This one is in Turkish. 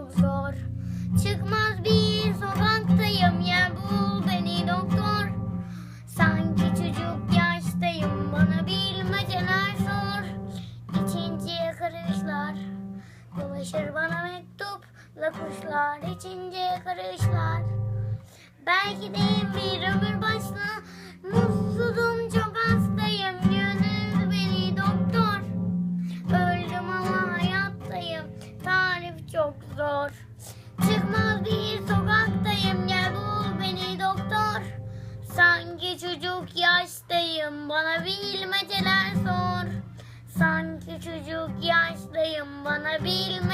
çok zor. Çıkmaz bir sokaktayım yer bul beni doktor. Sanki çocuk yaştayım bana bilmeceler sor. İçinciye karışlar dolaşır bana mektupla kuşlar. İçinciye karışlar. Belki de bir ömür zor Çıkmaz bir sokaktayım Gel bul beni doktor. Sanki çocuk yaştayım Bana bilmeceler sor. Sanki çocuk yaştayım Bana bilmeceler